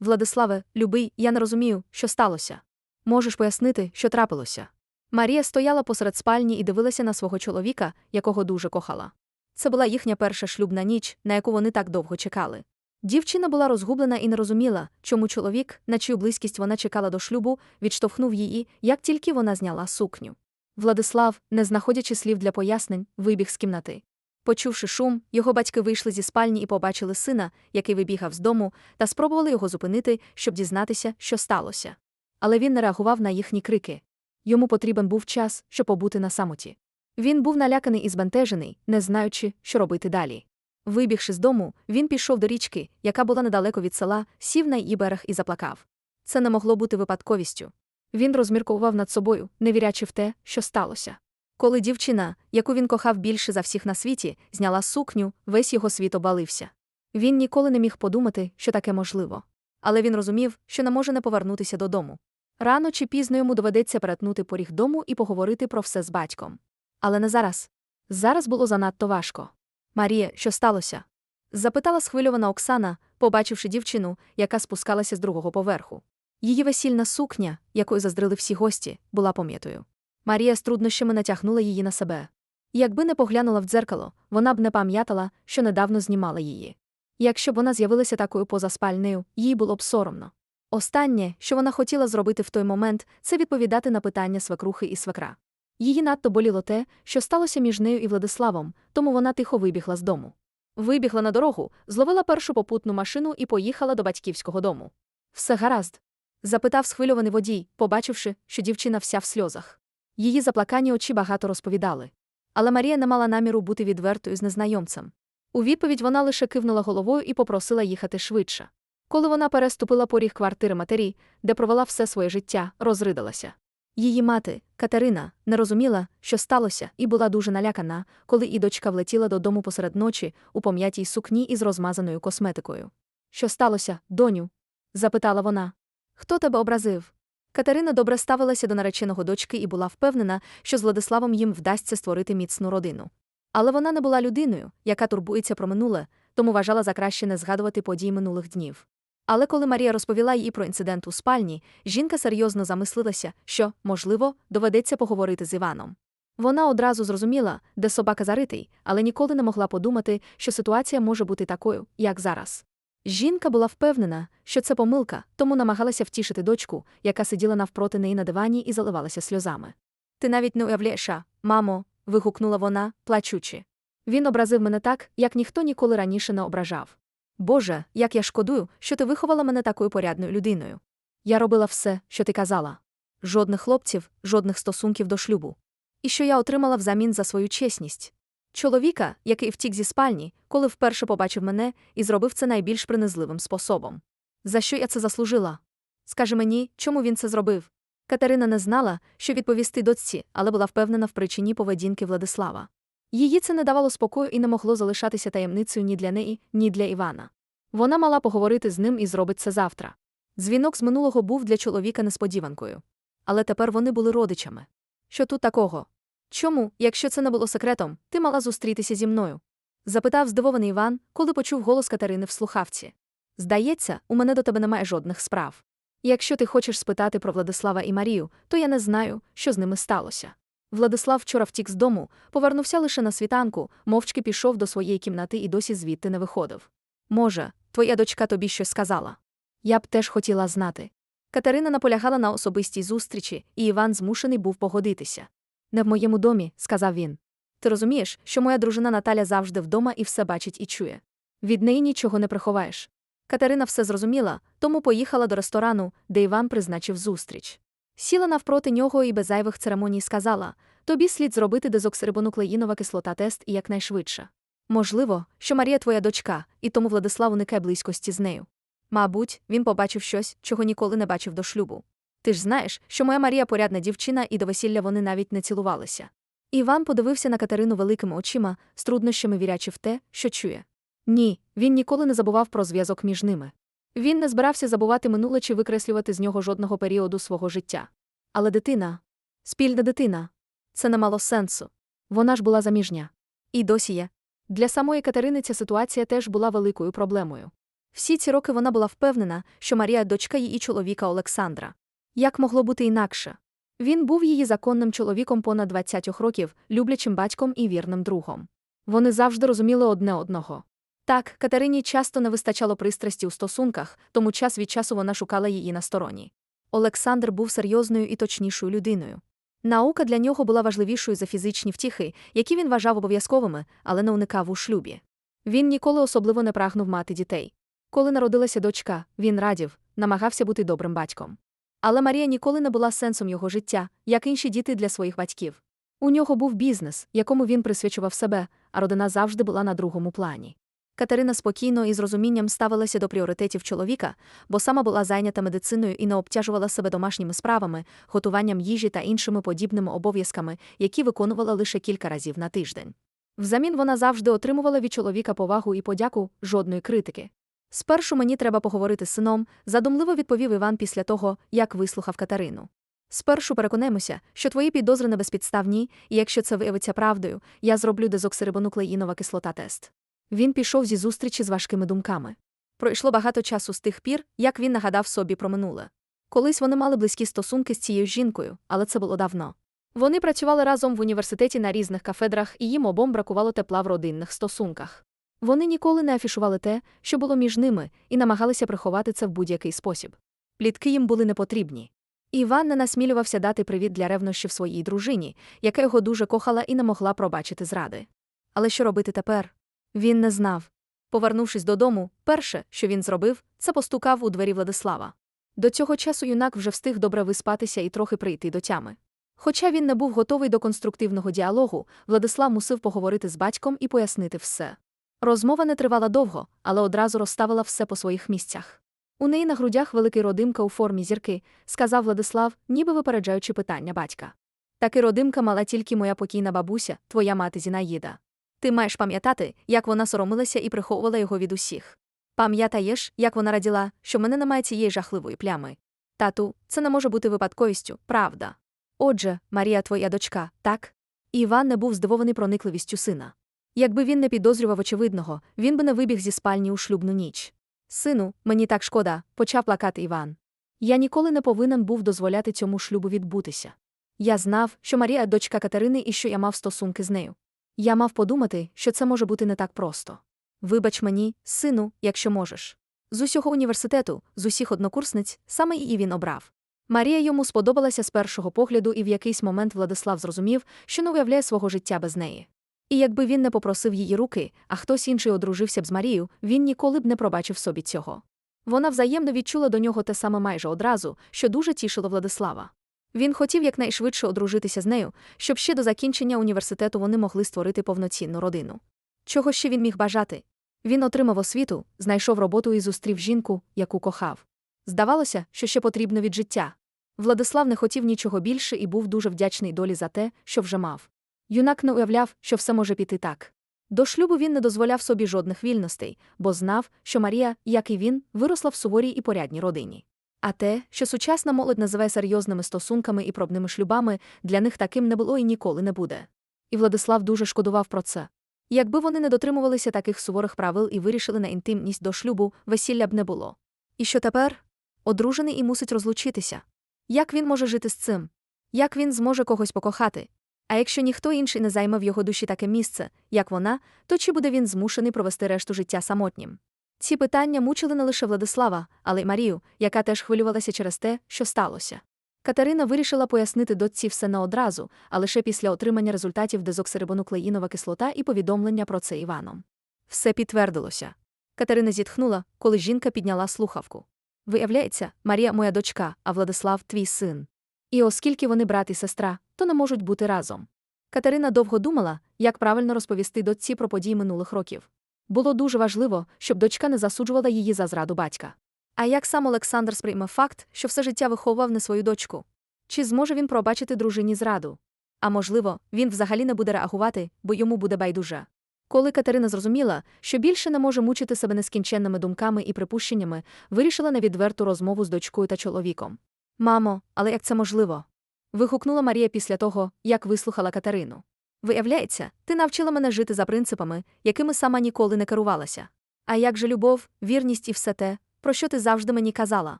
Владиславе, любий, я не розумію, що сталося. Можеш пояснити, що трапилося. Марія стояла посеред спальні і дивилася на свого чоловіка, якого дуже кохала. Це була їхня перша шлюбна ніч, на яку вони так довго чекали. Дівчина була розгублена і не розуміла, чому чоловік, на чию близькість вона чекала до шлюбу, відштовхнув її, як тільки вона зняла сукню. Владислав, не знаходячи слів для пояснень, вибіг з кімнати. Почувши шум, його батьки вийшли зі спальні і побачили сина, який вибігав з дому, та спробували його зупинити, щоб дізнатися, що сталося. Але він не реагував на їхні крики. Йому потрібен був час, щоб побути на самоті. Він був наляканий і збентежений, не знаючи, що робити далі. Вибігши з дому, він пішов до річки, яка була недалеко від села, сів на її берег і заплакав. Це не могло бути випадковістю. Він розмірковував над собою, не вірячи в те, що сталося. Коли дівчина, яку він кохав більше за всіх на світі, зняла сукню, весь його світ обалився. Він ніколи не міг подумати, що таке можливо. Але він розумів, що не може не повернутися додому. Рано чи пізно йому доведеться перетнути поріг дому і поговорити про все з батьком. Але не зараз. Зараз було занадто важко. Марія, що сталося? запитала схвильована Оксана, побачивши дівчину, яка спускалася з другого поверху. Її весільна сукня, якою заздрили всі гості, була пом'ятою. Марія з труднощами натягнула її на себе. Якби не поглянула в дзеркало, вона б не пам'ятала, що недавно знімала її. Якщо б вона з'явилася такою поза спальнею, їй було б соромно. Останнє, що вона хотіла зробити в той момент, це відповідати на питання свекрухи і свекра. Її надто боліло те, що сталося між нею і Владиславом, тому вона тихо вибігла з дому. Вибігла на дорогу, зловила першу попутну машину і поїхала до батьківського дому. Все гаразд? запитав схвильований водій, побачивши, що дівчина вся в сльозах. Її заплакані очі багато розповідали. Але Марія не мала наміру бути відвертою з незнайомцем. У відповідь вона лише кивнула головою і попросила їхати швидше. Коли вона переступила поріг квартири матері, де провела все своє життя, розридалася. Її мати, Катерина, не розуміла, що сталося, і була дуже налякана, коли і дочка влетіла додому посеред ночі у пом'ятій сукні із розмазаною косметикою. Що сталося, доню? запитала вона. Хто тебе образив? Катерина добре ставилася до нареченого дочки і була впевнена, що з Владиславом їм вдасться створити міцну родину. Але вона не була людиною, яка турбується про минуле, тому вважала за краще не згадувати подій минулих днів. Але коли Марія розповіла їй про інцидент у спальні, жінка серйозно замислилася, що, можливо, доведеться поговорити з Іваном. Вона одразу зрозуміла, де собака заритий, але ніколи не могла подумати, що ситуація може бути такою, як зараз. Жінка була впевнена, що це помилка, тому намагалася втішити дочку, яка сиділа навпроти неї на дивані і заливалася сльозами. Ти навіть не уявляєш, мамо, вигукнула вона, плачучи. Він образив мене так, як ніхто ніколи раніше не ображав. Боже, як я шкодую, що ти виховала мене такою порядною людиною. Я робила все, що ти казала. Жодних хлопців, жодних стосунків до шлюбу. І що я отримала взамін за свою чесність. Чоловіка, який втік зі спальні, коли вперше побачив мене і зробив це найбільш принизливим способом. За що я це заслужила? Скажи мені, чому він це зробив? Катерина не знала, що відповісти дочці, але була впевнена в причині поведінки Владислава. Її це не давало спокою і не могло залишатися таємницею ні для неї, ні для Івана. Вона мала поговорити з ним і зробить це завтра. Дзвінок з минулого був для чоловіка несподіванкою. Але тепер вони були родичами. Що тут такого? Чому, якщо це не було секретом, ти мала зустрітися зі мною? запитав здивований Іван, коли почув голос Катерини в слухавці. Здається, у мене до тебе немає жодних справ. Якщо ти хочеш спитати про Владислава і Марію, то я не знаю, що з ними сталося. Владислав вчора втік з дому, повернувся лише на світанку, мовчки пішов до своєї кімнати і досі звідти не виходив. Може, твоя дочка тобі щось сказала. Я б теж хотіла знати. Катерина наполягала на особистій зустрічі, і Іван змушений був погодитися. Не в моєму домі, сказав він. Ти розумієш, що моя дружина Наталя завжди вдома і все бачить і чує. Від неї нічого не приховаєш. Катерина все зрозуміла, тому поїхала до ресторану, де Іван призначив зустріч. Сіла навпроти нього і без зайвих церемоній сказала тобі слід зробити дезоксирибонуклеїнова кислота тест якнайшвидше. Можливо, що Марія твоя дочка, і тому Владислав уникає близькості з нею. Мабуть, він побачив щось, чого ніколи не бачив до шлюбу. Ти ж знаєш, що моя Марія порядна дівчина, і до весілля вони навіть не цілувалися. Іван подивився на Катерину великими очима, з труднощами вірячи в те, що чує. Ні, він ніколи не забував про зв'язок між ними. Він не збирався забувати минуле чи викреслювати з нього жодного періоду свого життя. Але дитина, спільна дитина, це не мало сенсу. Вона ж була заміжня. І досі є. Для самої Катерини ця ситуація теж була великою проблемою. Всі ці роки вона була впевнена, що Марія дочка її чоловіка Олександра. Як могло бути інакше? Він був її законним чоловіком понад 20 років, люблячим батьком і вірним другом. Вони завжди розуміли одне одного. Так, Катерині часто не вистачало пристрасті у стосунках, тому час від часу вона шукала її на стороні. Олександр був серйозною і точнішою людиною. Наука для нього була важливішою за фізичні втіхи, які він вважав обов'язковими, але не уникав у шлюбі. Він ніколи особливо не прагнув мати дітей. Коли народилася дочка, він радів, намагався бути добрим батьком. Але Марія ніколи не була сенсом його життя, як інші діти для своїх батьків. У нього був бізнес, якому він присвячував себе, а родина завжди була на другому плані. Катерина спокійно і з розумінням ставилася до пріоритетів чоловіка, бо сама була зайнята медициною і не обтяжувала себе домашніми справами, готуванням їжі та іншими подібними обов'язками, які виконувала лише кілька разів на тиждень. Взамін вона завжди отримувала від чоловіка повагу і подяку, жодної критики. Спершу мені треба поговорити з сином, задумливо відповів Іван після того, як вислухав Катерину. Спершу переконаємося, що твої підозри безпідставні, і якщо це виявиться правдою, я зроблю дезоксирибонуклеїнова кислота тест. Він пішов зі зустрічі з важкими думками. Пройшло багато часу з тих пір, як він нагадав собі про минуле. Колись вони мали близькі стосунки з цією жінкою, але це було давно. Вони працювали разом в університеті на різних кафедрах, і їм обом бракувало тепла в родинних стосунках. Вони ніколи не афішували те, що було між ними, і намагалися приховати це в будь-який спосіб. Плітки їм були непотрібні. Іван не насмілювався дати привіт для ревнощів своїй дружині, яка його дуже кохала і не могла пробачити зради. Але що робити тепер? Він не знав. Повернувшись додому, перше, що він зробив, це постукав у двері Владислава. До цього часу юнак вже встиг добре виспатися і трохи прийти до тями. Хоча він не був готовий до конструктивного діалогу, Владислав мусив поговорити з батьком і пояснити все. Розмова не тривала довго, але одразу розставила все по своїх місцях. У неї на грудях великий родимка у формі зірки, сказав Владислав, ніби випереджаючи питання батька. Таки родимка мала тільки моя покійна бабуся, твоя мати Зінаїда. Ти маєш пам'ятати, як вона соромилася і приховувала його від усіх. Пам'ятаєш, як вона раділа, що мене немає цієї жахливої плями. Тату, це не може бути випадковістю, правда. Отже, Марія твоя дочка, так? Іван не був здивований проникливістю сина. Якби він не підозрював очевидного, він би не вибіг зі спальні у шлюбну ніч. Сину, мені так шкода, почав плакати Іван. Я ніколи не повинен був дозволяти цьому шлюбу відбутися. Я знав, що Марія дочка Катерини і що я мав стосунки з нею. Я мав подумати, що це може бути не так просто. Вибач мені, сину, якщо можеш. З усього університету, з усіх однокурсниць, саме її він обрав. Марія йому сподобалася з першого погляду, і в якийсь момент Владислав зрозумів, що не уявляє свого життя без неї. І якби він не попросив її руки, а хтось інший одружився б з Марією, він ніколи б не пробачив собі цього. Вона взаємно відчула до нього те саме майже одразу, що дуже тішило Владислава. Він хотів якнайшвидше одружитися з нею, щоб ще до закінчення університету вони могли створити повноцінну родину. Чого ще він міг бажати? Він отримав освіту, знайшов роботу і зустрів жінку, яку кохав. Здавалося, що ще потрібно від життя. Владислав не хотів нічого більше і був дуже вдячний долі за те, що вже мав. Юнак не уявляв, що все може піти так. До шлюбу він не дозволяв собі жодних вільностей, бо знав, що Марія, як і він, виросла в суворій і порядній родині. А те, що сучасна молодь називає серйозними стосунками і пробними шлюбами, для них таким не було і ніколи не буде. І Владислав дуже шкодував про це. Якби вони не дотримувалися таких суворих правил і вирішили на інтимність до шлюбу, весілля б не було. І що тепер? Одружений і мусить розлучитися. Як він може жити з цим? Як він зможе когось покохати? А якщо ніхто інший не займе в його душі таке місце, як вона, то чи буде він змушений провести решту життя самотнім? Ці питання мучили не лише Владислава, але й Марію, яка теж хвилювалася через те, що сталося. Катерина вирішила пояснити дочці все не одразу, а лише після отримання результатів дезоксирибонуклеїнова кислота і повідомлення про це Іваном. Все підтвердилося. Катерина зітхнула, коли жінка підняла слухавку. Виявляється, Марія моя дочка, а Владислав твій син. І оскільки вони брат і сестра, то не можуть бути разом. Катерина довго думала, як правильно розповісти дочці про події минулих років. Було дуже важливо, щоб дочка не засуджувала її за зраду батька. А як сам Олександр сприйме факт, що все життя виховував не свою дочку? Чи зможе він пробачити дружині зраду? А можливо, він взагалі не буде реагувати, бо йому буде байдуже. Коли Катерина зрозуміла, що більше не може мучити себе нескінченними думками і припущеннями, вирішила на відверту розмову з дочкою та чоловіком. Мамо, але як це можливо? вигукнула Марія після того, як вислухала Катерину. Виявляється, ти навчила мене жити за принципами, якими сама ніколи не керувалася. А як же любов, вірність і все те, про що ти завжди мені казала?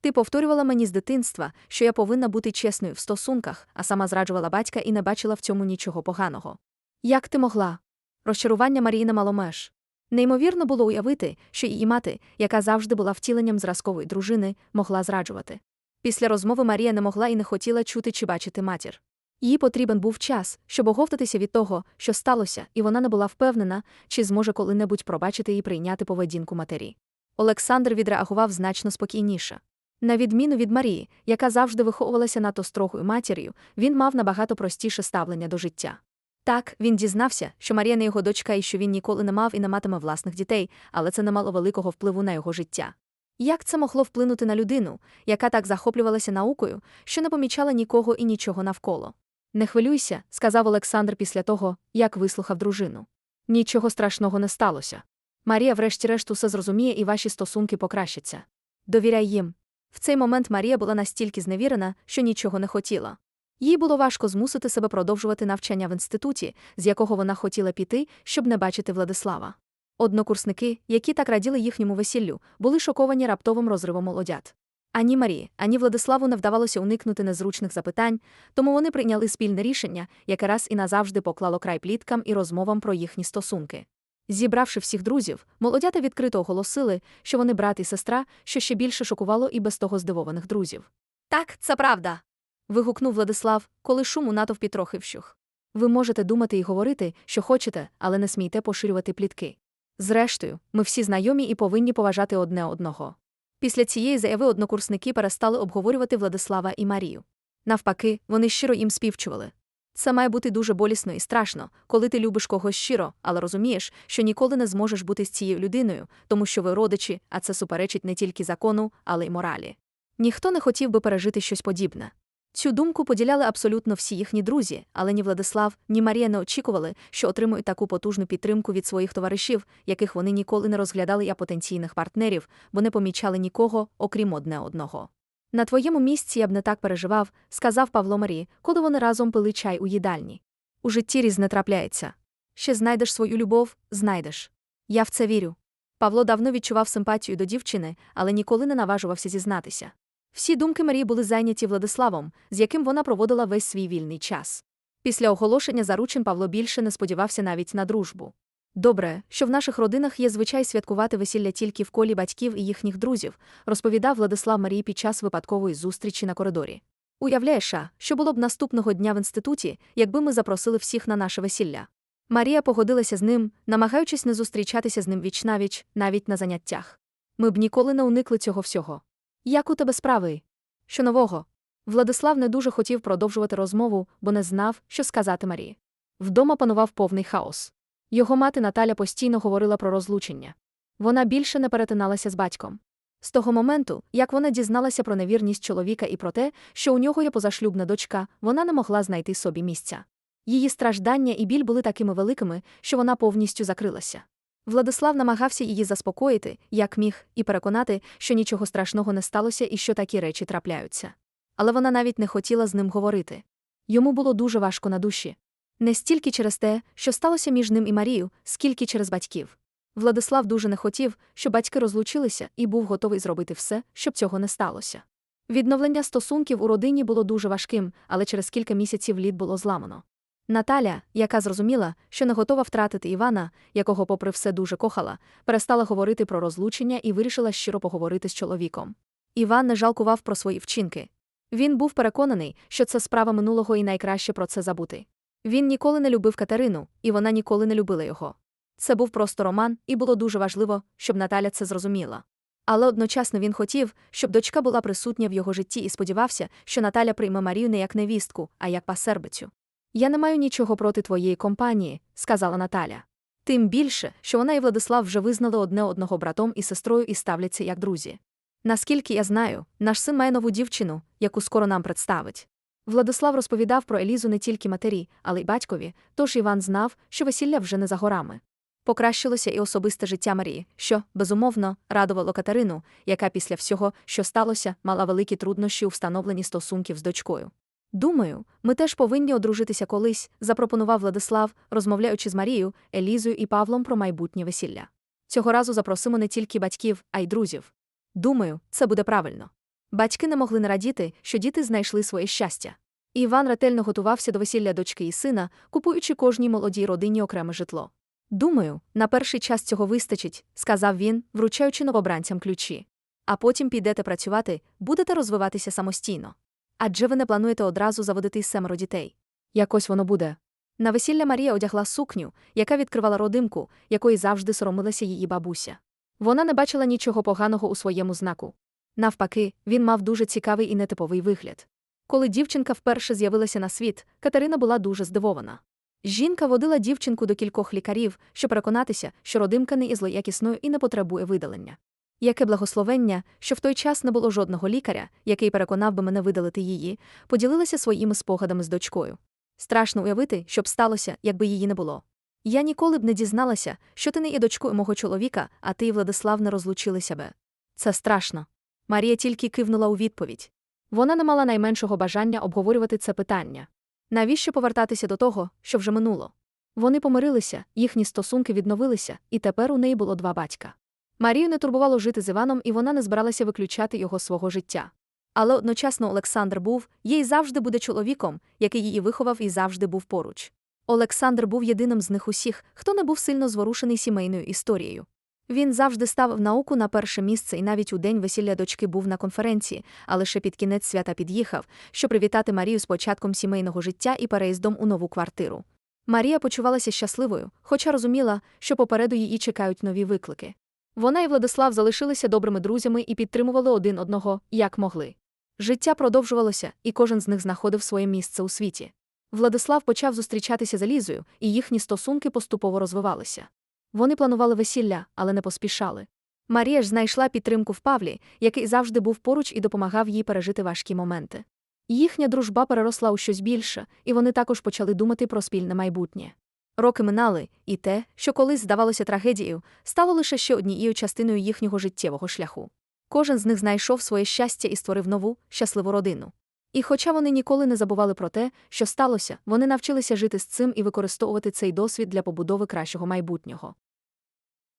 Ти повторювала мені з дитинства, що я повинна бути чесною в стосунках, а сама зраджувала батька і не бачила в цьому нічого поганого. Як ти могла? Розчарування Марії не. Неймовірно було уявити, що її мати, яка завжди була втіленням зразкової дружини, могла зраджувати. Після розмови Марія не могла і не хотіла чути чи бачити матір. Їй потрібен був час, щоб оговтатися від того, що сталося, і вона не була впевнена, чи зможе коли-небудь пробачити і прийняти поведінку матері. Олександр відреагував значно спокійніше. На відміну від Марії, яка завжди виховувалася надто строгою матір'ю, він мав набагато простіше ставлення до життя. Так, він дізнався, що Марія не його дочка і що він ніколи не мав і не матиме власних дітей, але це не мало великого впливу на його життя. Як це могло вплинути на людину, яка так захоплювалася наукою, що не помічала нікого і нічого навколо? Не хвилюйся, сказав Олександр після того, як вислухав дружину. Нічого страшного не сталося. Марія, врешті-решт, усе зрозуміє, і ваші стосунки покращаться. Довіряй їм. В цей момент Марія була настільки зневірена, що нічого не хотіла. Їй було важко змусити себе продовжувати навчання в інституті, з якого вона хотіла піти, щоб не бачити Владислава. Однокурсники, які так раділи їхньому весіллю, були шоковані раптовим розривом молодят. Ані Марії, ані Владиславу не вдавалося уникнути незручних запитань, тому вони прийняли спільне рішення, яке раз і назавжди поклало край пліткам і розмовам про їхні стосунки. Зібравши всіх друзів, молодята відкрито оголосили, що вони брат і сестра, що ще більше шокувало і без того здивованих друзів. Так, це правда. вигукнув Владислав, коли шум у натовпі трохи вщух. Ви можете думати і говорити, що хочете, але не смійте поширювати плітки. Зрештою, ми всі знайомі і повинні поважати одне одного. Після цієї заяви однокурсники перестали обговорювати Владислава і Марію. Навпаки, вони щиро їм співчували. Це має бути дуже болісно і страшно, коли ти любиш когось щиро, але розумієш, що ніколи не зможеш бути з цією людиною, тому що ви родичі, а це суперечить не тільки закону, але й моралі. Ніхто не хотів би пережити щось подібне. Цю думку поділяли абсолютно всі їхні друзі, але ні Владислав, ні Марія не очікували, що отримують таку потужну підтримку від своїх товаришів, яких вони ніколи не розглядали як потенційних партнерів, бо не помічали нікого, окрім одне одного. На твоєму місці я б не так переживав, сказав Павло Марії, коли вони разом пили чай у їдальні. У житті різне трапляється. Ще знайдеш свою любов, знайдеш. Я в це вірю. Павло давно відчував симпатію до дівчини, але ніколи не наважувався зізнатися. Всі думки Марії були зайняті Владиславом, з яким вона проводила весь свій вільний час. Після оголошення заручин Павло більше не сподівався навіть на дружбу. Добре, що в наших родинах є звичай святкувати весілля тільки в колі батьків і їхніх друзів, розповідав Владислав Марії під час випадкової зустрічі на коридорі. Уявляєш, що було б наступного дня в інституті, якби ми запросили всіх на наше весілля. Марія погодилася з ним, намагаючись не зустрічатися з ним вічнавіч, навіть на заняттях. Ми б ніколи не уникли цього всього. Як у тебе справи? Що нового? Владислав не дуже хотів продовжувати розмову, бо не знав, що сказати Марії. Вдома панував повний хаос. Його мати Наталя постійно говорила про розлучення. Вона більше не перетиналася з батьком. З того моменту, як вона дізналася про невірність чоловіка і про те, що у нього є позашлюбна дочка, вона не могла знайти собі місця. Її страждання і біль були такими великими, що вона повністю закрилася. Владислав намагався її заспокоїти, як міг, і переконати, що нічого страшного не сталося і що такі речі трапляються. Але вона навіть не хотіла з ним говорити. Йому було дуже важко на душі. Не стільки через те, що сталося між ним і Марією, скільки через батьків. Владислав дуже не хотів, щоб батьки розлучилися, і був готовий зробити все, щоб цього не сталося. Відновлення стосунків у родині було дуже важким, але через кілька місяців лід було зламано. Наталя, яка зрозуміла, що не готова втратити Івана, якого, попри все, дуже кохала, перестала говорити про розлучення і вирішила щиро поговорити з чоловіком. Іван не жалкував про свої вчинки. Він був переконаний, що це справа минулого і найкраще про це забути. Він ніколи не любив Катерину, і вона ніколи не любила його. Це був просто роман, і було дуже важливо, щоб Наталя це зрозуміла. Але одночасно він хотів, щоб дочка була присутня в його житті і сподівався, що Наталя прийме Марію не як невістку, а як пасербицю. Я не маю нічого проти твоєї компанії, сказала Наталя. Тим більше, що вона і Владислав вже визнали одне одного братом і сестрою і ставляться як друзі. Наскільки я знаю, наш син має нову дівчину, яку скоро нам представить. Владислав розповідав про Елізу не тільки матері, але й батькові, тож Іван знав, що весілля вже не за горами. Покращилося і особисте життя Марії, що, безумовно, радувало Катерину, яка після всього, що сталося, мала великі труднощі у встановленні стосунків з дочкою. Думаю, ми теж повинні одружитися колись, запропонував Владислав, розмовляючи з Марією, Елізою і Павлом про майбутнє весілля. Цього разу запросимо не тільки батьків, а й друзів. Думаю, це буде правильно. Батьки не могли не радіти, що діти знайшли своє щастя. Іван ретельно готувався до весілля дочки і сина, купуючи кожній молодій родині окреме житло. Думаю, на перший час цього вистачить, сказав він, вручаючи новобранцям ключі. А потім підете працювати, будете розвиватися самостійно. Адже ви не плануєте одразу заводити семеро дітей. Якось воно буде. На весілля Марія одягла сукню, яка відкривала родимку, якої завжди соромилася її бабуся. Вона не бачила нічого поганого у своєму знаку. Навпаки, він мав дуже цікавий і нетиповий вигляд. Коли дівчинка вперше з'явилася на світ, Катерина була дуже здивована. Жінка водила дівчинку до кількох лікарів, щоб переконатися, що родимка не є злоякісною і не потребує видалення. Яке благословення, що в той час не було жодного лікаря, який переконав би мене видалити її, поділилася своїми спогадами з дочкою. Страшно уявити, що б сталося, якби її не було. Я ніколи б не дізналася, що ти не є дочкою мого чоловіка, а ти і Владислав не розлучили себе. Це страшно. Марія тільки кивнула у відповідь. Вона не мала найменшого бажання обговорювати це питання. Навіщо повертатися до того, що вже минуло? Вони помирилися, їхні стосунки відновилися, і тепер у неї було два батька. Марію не турбувало жити з Іваном, і вона не збиралася виключати його свого життя. Але одночасно Олександр був, їй завжди буде чоловіком, який її виховав і завжди був поруч. Олександр був єдиним з них усіх, хто не був сильно зворушений сімейною історією. Він завжди ставив науку на перше місце і навіть у день весілля дочки був на конференції, а лише під кінець свята під'їхав, щоб привітати Марію з початком сімейного життя і переїздом у нову квартиру. Марія почувалася щасливою, хоча розуміла, що попереду її чекають нові виклики. Вона і Владислав залишилися добрими друзями і підтримували один одного, як могли. Життя продовжувалося, і кожен з них знаходив своє місце у світі. Владислав почав зустрічатися з Елізою, і їхні стосунки поступово розвивалися. Вони планували весілля, але не поспішали. Марія ж знайшла підтримку в Павлі, який завжди був поруч і допомагав їй пережити важкі моменти. Їхня дружба переросла у щось більше, і вони також почали думати про спільне майбутнє. Роки минали, і те, що колись здавалося трагедією, стало лише ще однією частиною їхнього життєвого шляху. Кожен з них знайшов своє щастя і створив нову, щасливу родину. І хоча вони ніколи не забували про те, що сталося, вони навчилися жити з цим і використовувати цей досвід для побудови кращого майбутнього.